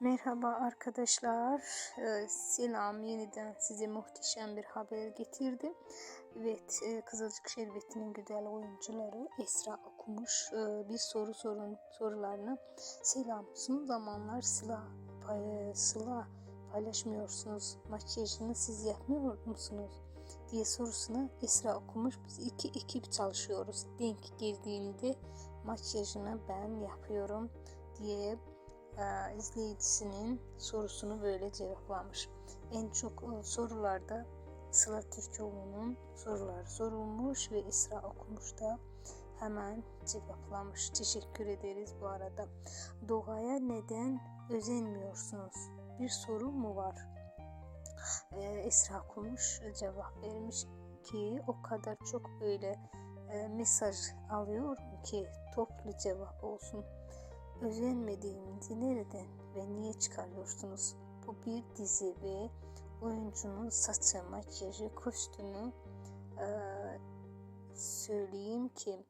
Merhaba arkadaşlar. Ee, Selam yeniden size muhteşem bir haber getirdim. Evet e, Kızılcık Şerbeti'nin güzel oyuncuları Esra Okumuş. E, bir soru sorun sorularını selam son zamanlar Sıla pay, Sıla paylaşmıyorsunuz makyajını siz yapmıyor musunuz? diye sorusuna Esra Okumuş. Biz iki ekip çalışıyoruz. Denk geldiğinde makyajını ben yapıyorum. diye e, izleyicisinin sorusunu böyle cevaplamış. En çok e, sorularda Sıla Türkoğlu'nun soruları sorulmuş ve Esra okumuş da hemen cevaplamış. Teşekkür ederiz bu arada. Doğaya neden özenmiyorsunuz? Bir soru mu var? Ee, Esra okumuş cevap vermiş ki o kadar çok böyle e, mesaj alıyorum ki toplu cevap olsun. Özenmediğimizi nereden ve niye çıkarıyorsunuz? Bu bir dizi ve oyuncunun saçı, makyajı, kostümü ee, söyleyeyim ki